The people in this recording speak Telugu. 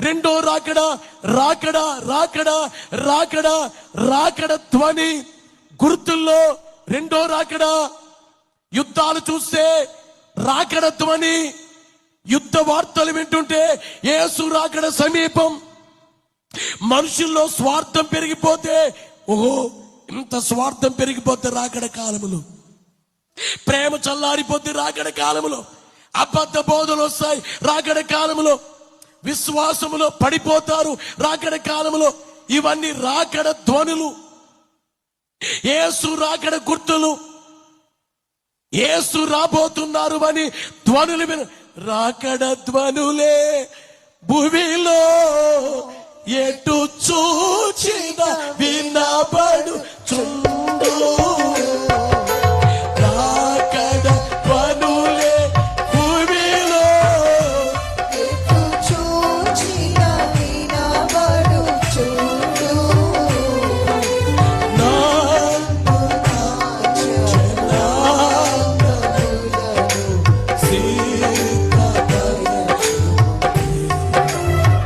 రెండో రాకడ రాకడ రాకడ రాకడ రాకడ ధ్వని. గుర్తుల్లో రెండో రాకడ. యుద్ధాలు చూస్తే రాకడ ధ్వని. యుద్ధ వార్తలు వింటుంటే ఏసు రాకడ సమీపం. మనుషుల్లో స్వార్థం పెరిగిపోతే ఓహో ఇంత స్వార్థం పెరిగిపోతే రాకడ కాలములు. ప్రేమ చల్లారిపోతే రాకడ కాలములో. అబద్ధ బోధలు వస్తాయి రాకడ కాలములో. విశ్వాసములో పడిపోతారు. రాకడ కాలంలో ఇవన్నీ రాకడ ధ్వనులు. ఏసు రాకడ గుర్తులు. ఏసు రాబోతున్నారు అని ధ్వనులు విన రాకడ ధ్వనులే భూమిలో ఎటు చూచిన వినబడు. చూ